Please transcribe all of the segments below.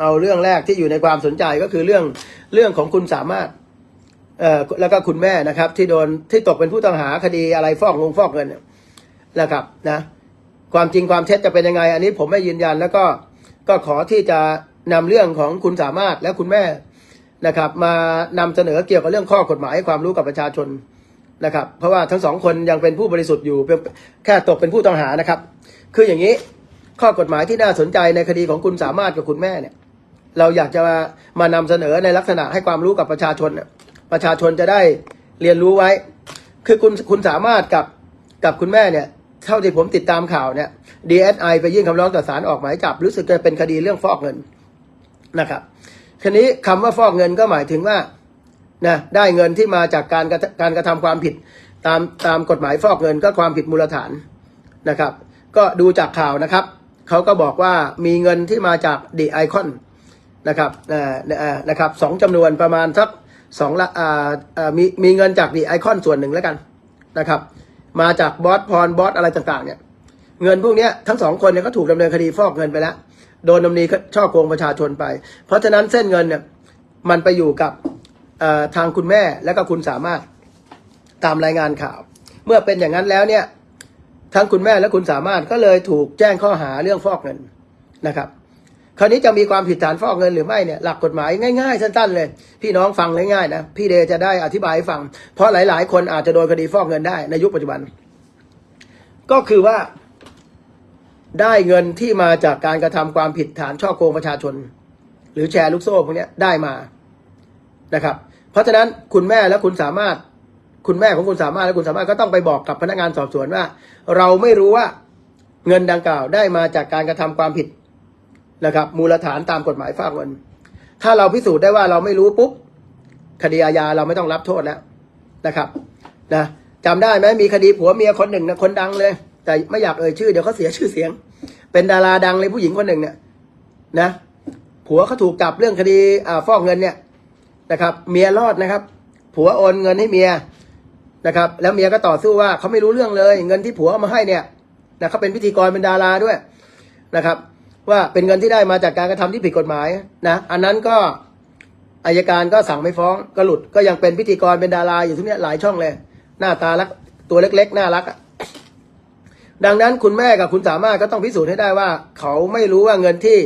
เอาเรื่องแรกที่อยู่ในความสนใจก็คือเรื่องเรื่องของคุณสามารถเอ่อแล้วก็คุณแม่นะครับ ที่โดนที่ตกเป็นผู้ต้องหาคดีอะไรฟอกงงฟอกเงินนะครับนะความจริงความเท็จจะเป็นยังไง อันนี้ผมไม่ยืนยันแล้วก็ก็ขอที่จะนำเรื่องของคุณสามารถและคุณแม่นะครับ มานำเสนอเกี่ยวกับเรื่องข้อกฎหมายให้ความรู้กับประชาชนนะครับ เพราะว่าทั้งสองคนยังเป็นผู้บริสุทธิ์อยู่เป็นแค่ตกเป็นผู้ต้องหานะครับ คืออย่างนี้ข้อกฎหมายที่น่าสนใจในคดีของคุณสามารถกับคุณแม่เนี่ย เราอยากจะมามานำเสนอในลักษณะให้ความรู้กับประชาชนน่ะประชาชนจะได้เรียนรู้ไว้ คือคุณคุณสามารถกับกับคุณแม่เนี่ยเท่าที่ผมติดตามข่าวเนี่ย DSI ไปยื่นคำร้องต่อศาลออกหมายจับ รู้สึกจะเป็นคดีเรื่องฟอกเงินนะครับทีนี้คำว่าฟอกเงินก็หมายถึงว่านะได้เงินที่มาจากการกระทการกระทำความผิด ตามตามกฎหมายฟอกเงินก็ความผิดมูลฐานนะครับ ก็ดูจากข่าวนะครับเขาก็บอกว่ามีเงินที่มาจากดีไอคอน นะครับอ่อเอ่อนะครับสองจำนวนประมาณสักสองละอ่าอ่ามีมีเงินจากดีไอคอนส่วนหนึ่งแล้วกันนะครับ มาจากบอสพรบอสอะไรต่างๆเนี่ยเงินพวกเนี้ยทั้งสองคนเนี่ยก็ถูกดำเนินคดีฟอกเงินไปแล้ว โดนดำเนินช่อโกงประชาชนไป เพราะฉะนั้นเส้นเงินเนี่ยมันไปอยู่กับอ่อทางคุณแม่และก็คุณสามารถตามรายงานข่าว เมื่อเป็นอย่างนั้นแล้วเนี่ยทั้งคุณแม่และคุณสามารถก็เลยถูกแจ้งข้อหาเรื่องฟอกเงินนะครับ คราวนี้จะมีความผิดฐานฟอกเงินหรือไม่เนี่ยหลักกฎหมายง่ายๆ สั้นๆเลย พี่น้องฟังง่ายๆนะพี่เดจะได้อธิบายให้ฟัง เพราะหลาย ๆ คนอาจจะโดนคดีฟอกเงินได้ในยุคปัจจุบัน ก็คือว่า ได้เงินที่มาจากการกระทำความผิดฐานช่อโกงประชาชน หรือแชร์ลูกโซ่พวกนี้ได้มานะครับ เพราะฉะนั้นคุณแม่และคุณสามารถ คุณแม่ของคุณสามารถและคุณสามารถก็ต้องไปบอกกับพนักงานสอบสวนว่า เราไม่รู้ว่าเงินดังกล่าวได้มาจากการกระทำความผิด นะครับมูลฐานตามกฎหมายฟอกเงิน ถ้าเราพิสูจน์ได้ว่าเราไม่รู้ปุ๊บคดีอาญาเราไม่ต้องรับโทษแล้วนะครับนะจำได้ไหมมีคดีผัวเมียคนหนึ่งนะคนดังเลย แต่ไม่อยากเอ่ยชื่อเดี๋ยวเขาเสียชื่อเสียง เป็นดาราดังเลยผู้หญิงคนหนึ่งเนี่ยนะผัวเขาถูกจับเรื่องคดีอ่าฟอกเงินเนี่ยนะครับ เมียรอดนะครับ ผัวโอนเงินให้เมียนะครับ แล้วเมียก็ต่อสู้ว่าเขาไม่รู้เรื่องเลย เงินที่ผัวเอามาให้เนี่ยนะเขาเป็นพิธีกรเป็นดาราด้วยนะครับ ว่าเป็นเงินที่ได้มาจากการกระทำที่ผิดกฎหมายนะอันนั้นก็อายการก็สั่งไม่ฟ้องก็หลุดก็ยังเป็นพิธีกรเป็นดาราอยู่ทุกเนี้ยหลายช่องเลย หน้าตาลักตัวเล็ก ๆ น่ารักดังนั้นคุณแม่กับคุณสามารถก็ต้องพิสูจน์ให้ได้ว่า เขาไม่รู้ว่าเงินที่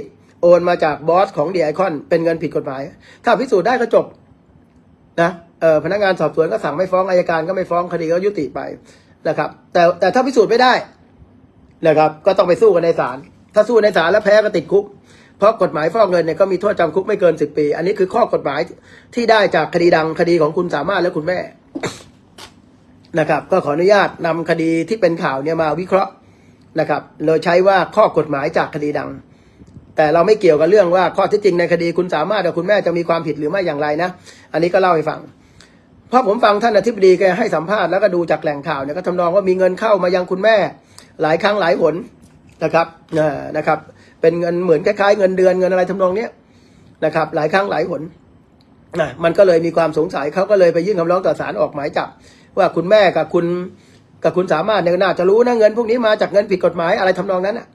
โอนมาจากบอสของเดีไอคอนเป็นเงินผิดกฎหมาย ถ้าพิสูจน์ได้ก็จบนะเออพนักงานสอบสวนก็สั่งไม่ฟ้องอายการก็ไม่ฟ้องคดีก็ยุติไปนะครับ แต่แต่ถ้าพิสูจน์ไม่ได้นะครับ ก็ต้องไปสู้กันในศาล ถ้าสู้ในศาลแล้วแพ้ก็ติดคุก เพราะกฎหมายฟอกเงินเนี่ยก็มีโทษจำคุกไม่เกินสิบปี อันนี้คือข้อกฎหมายที่ได้จากคดีดังคดีของคุณสามารถและคุณแม่นะครับ ก็ขออนุญาตนำคดีที่เป็นข่าวเนี่ยมาวิเคราะห์นะครับโดยใช้ว่าข้อกฎหมายจากคดีดัง แต่เราไม่เกี่ยวกับเรื่องว่าข้อท็จจริงในคดีคุณสามารถกับคุณแม่จะมีความผิดหรือไม่อย่างไรนะ อันนี้ก็เล่าให้ฟังเพราะผมฟังท่านอธิบดีแกให้สัมภาษณ์แล้วก็ดูจากแหล่งข่าวเนี่ยก็ทำนองว่ามีเงินเข้ามายังคุณแม่ หลายครั้งหลายหน นะครับเอ่นะครับ เป็นเงินเหมือนคล้ายๆเงินเดือนเงินอะไรทำนองเนี้ยนะครับ หลายครั้งหลายหนนะมันก็เลยมีความสงสัยเขาก็เลยไปยื่นคำร้องต่อศาลออกหมายจับ ว่าคุณแม่กับคุณกับคุณสามารถเนี่ยน่าจะรู้นะเงินพวกนี้มาจากเงินผิดกฎหมายอะไรทำนองนั้นนะ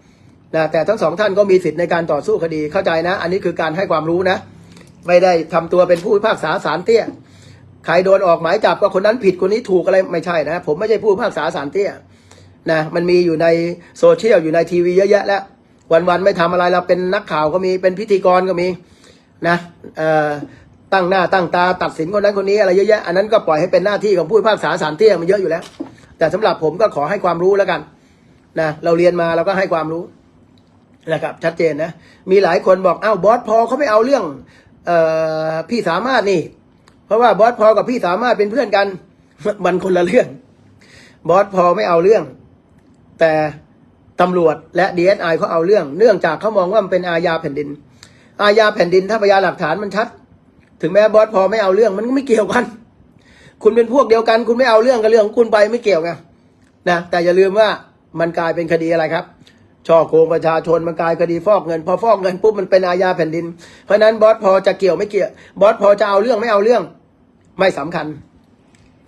นะแต่ทั้งสองท่านก็มีสิทธิ์ในการต่อสู้คดีเข้าใจนะ อันนี้คือการให้ความรู้นะไม่ได้ทำตัวเป็นผู้พิพากษาศาลเตี้ยใครโดนออกหมายจับก็คนนั้นผิดคนนี้ถูกอะไรไม่ใช่นะ ผมไม่ใช่ผู้พิพากษาศาลเตี้ย นะมันมีอยู่ในโซเชียลอยู่ในทีวีเยอะแยะแล้ว วันๆไม่ทำอะไรเราเป็นนักข่าวก็มีเป็นพิธีกรก็มีนะเอ่อตั้งหน้าตั้งตาตัดสินคนนั้นคนนี้อะไรเยอะแยะอันนั้นก็ปล่อยให้เป็นหน้าที่ของผู้พิพากษาศาลเตี้ยมันเยอะอยู่แล้ว แต่สำหรับผมก็ขอให้ความรู้แล้วกันนะเราเรียนมาเราก็ให้ความรู้นะครับชัดเจนนะมีหลายคนบอกอ้าวบอสพอเขาไม่เอาเรื่องเอ่อพี่สามารถนี่ เพราะว่าบอสพอกับพี่สามารถเป็นเพื่อนกันมันคนละเรื่อง บอสพอไม่เอาเรื่อง แต่ตำรวจและ DSI เขาเอาเรื่อง เนื่องจากเขามองว่ามันเป็นอาญาแผ่นดิน อาญาแผ่นดินถ้าพยานหลักฐานมันชัด ถึงแม้บอสพอไม่เอาเรื่องมันก็ไม่เกี่ยวกัน คุณเป็นพวกเดียวกัน คุณไม่เอาเรื่องกับเรื่องของคุณไปไม่เกี่ยวไงนะแต่อย่าลืมว่ามันกลายเป็นคดีอะไรครับช่อโกงประชาชนมันกลายคดีฟอกเงิน พอฟอกเงินปุ๊บมันเป็นอาญาแผ่นดิน เพราะฉะนั้นบอสพอจะเกี่ยวไม่เกี่ยวบอสพอจะเอาเรื่องไม่เอาเรื่อง ไม่สำคัญ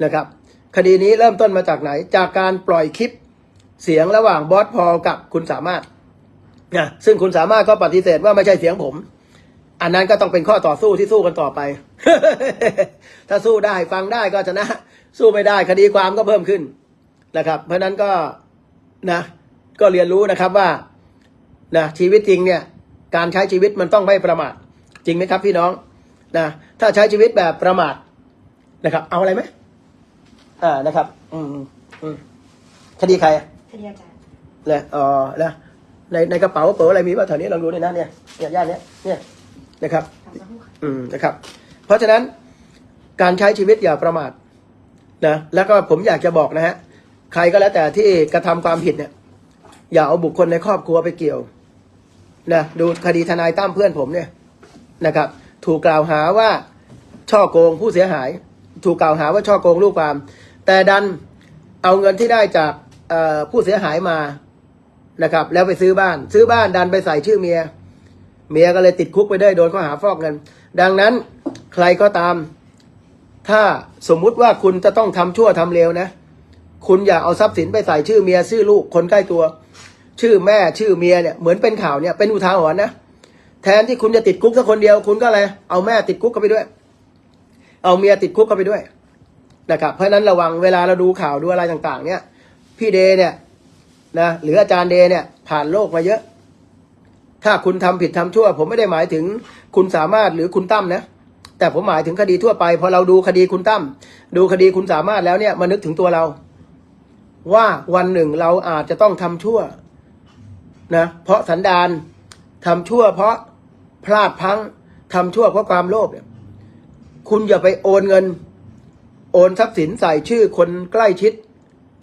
นะครับ คดีนี้เริ่มต้นมาจากไหน จากการปล่อยคลิป เสียงระหว่างบอสพอกับคุณสามารถนะซึ่งคุณสามารถก็ปฏิเสธว่าไม่ใช่เสียงผม อันนั้นก็ต้องเป็นข้อต่อสู้ที่สู้กันต่อไป ถ้าสู้ได้ฟังได้ก็ชนะ สู้ไม่ได้คดีความก็เพิ่มขึ้นนะครับ เพราะฉะนั้นก็นะ ก็เรียนรู้นะครับว่านะชีวิตจริงเนี่ย การใช้ชีวิตมันต้องไม่ประมาทจริงไหมครับพี่น้องนะถ้าใช้ชีวิตแบบประมาทนะครับ เอาอะไรไหมอ่านะครับ อืมอืมอืมคดีใคร อะคดีอาจารย์เลยอ๋อนะในในกระเป๋าเป๋าอะไรมีป่ะแถวนี้ลองดูหน่อยนะเนี่ยเนี่ยย่านเนี้ยเนี่ยนะครับทำสักครู่ค่ะอืมนะครับ เพราะฉะนั้นการใช้ชีวิตอย่าประมาทนะแล้วก็ผมอยากจะบอกนะฮะใครก็แล้วแต่ที่กระทำความผิดเนี่ย อย่าเอาบุคคลในครอบครัวไปเกี่ยวนะดูคดีทนายตั้มเพื่อนผมเนี่ยนะครับ ถูกกล่าวหาว่าช่อโกงผู้เสียหาย ถูกกล่าวหาว่าช่อโกงลูกความ แต่ดันเอาเงินที่ได้จากเอ่อ ผู้เสียหายมานะครับ แล้วไปซื้อบ้าน ซื้อบ้านดันไปใส่ชื่อเมีย เมียก็เลยติดคุกไปด้วยโดนข้อหาฟอกเงิน ดังนั้นใครก็ตาม ถ้าสมมุติว่าคุณจะต้องทำชั่วทำเลวนะ คุณอย่าเอาทรัพย์สินไปใส่ชื่อเมีย ชื่อลูกคนใกล้ตัว ชื่อแม่ชื่อเมียเนี่ยเหมือนเป็นข่าวเนี่ยเป็นอุทาหรณ์นะแทนที่คุณจะติดคุกสักคนเดียวคุณก็อะไรเอาแม่ติดคุกเข้าไปด้วย เอาเมียติดคุกเข้าไปด้วยนะครับเพราะฉะนั้นระวังเวลาเราดูข่าวดูอะไรต่าง ๆ เนี่ย พี่เดเนี่ยนะหรืออาจารย์เดเนี่ยผ่านโลกมาเยอะ ถ้าคุณทำผิดทำชั่ว ผมไม่ได้หมายถึงคุณสามารถหรือคุณตั้มนะแต่ผมหมายถึงคดีทั่วไปพอเราดูคดีคุณตั้มดูคดีคุณสามารถแล้วเนี่ยมานึกถึงตัวเรา ว่าวันหนึ่งเราอาจจะต้องทำชั่วนะเพราะสันดานทำชั่ว เพราะพลาดพังทำชั่วเพราะความโลภเนี่ยคุณอย่าไปโอนเงิน โอนทรัพย์สินใส่ชื่อคนใกล้ชิด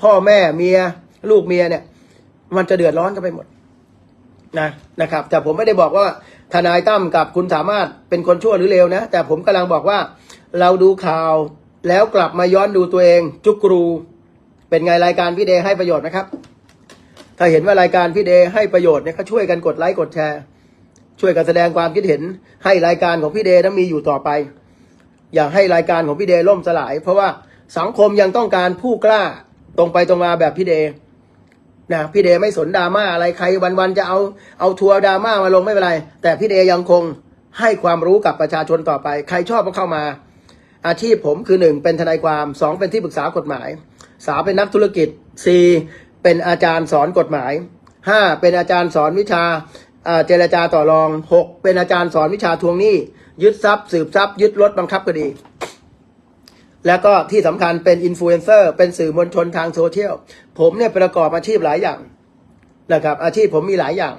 พ่อแม่เมีย ลูกเมียเนี่ย มันจะเดือดร้อนกันไปหมดนะนะครับ แต่ผมไม่ได้บอกว่าทนายตั้มกับคุณสามารถเป็นคนชั่วหรือเลวนะ แต่ผมกำลังบอกว่าเราดูข่าวแล้วกลับมาย้อนดูตัวเองจุกรู เป็นไงรายการพี่เดย์ให้ประโยชน์นะครับ ถ้าเห็นว่ารายการพี่เดย์ให้ประโยชน์เนี่ยก็ช่วยกันกดไลค์กดแชร์ ช่วยกันแสดงความคิดเห็นให้รายการของพี่เดย์นั้นมีอยู่ต่อไป อย่าให้รายการของพี่เดย์ล่มสลาย เพราะว่าสังคมยังต้องการผู้กล้า ตรงไปตรงมาแบบพี่เดย์นะพี่เดย์ไม่สนดราม่าอะไรใครวันๆจะเอาเอาทัวร์ดราม่ามาลงไม่เป็นไร แต่พี่เดย์ยังคงให้ความรู้กับประชาชนต่อไป ใครชอบก็เข้ามา อาชีพผมคือหนึ่งเป็นทนายความสองเป็นที่ปรึกษากฎหมายสามเป็นนักธุรกิจสี่เป็นอาจารย์สอนกฎหมายห้าเป็นอาจารย์สอนวิชาอ่าเจรจาต่อรองหกเป็นอาจารย์สอนวิชาทวงหนี้ยึดทรัพย์สืบทรัพย์ยึดรถบังคับคดี แล้วก็ที่สำคัญเป็นอินฟลูเอนเซอร์เป็นสื่อมวลชนทางโซเชียลผมเนี่ยประกอบอาชีพหลายอย่างนะครับอาชีพผมมีหลายอย่าง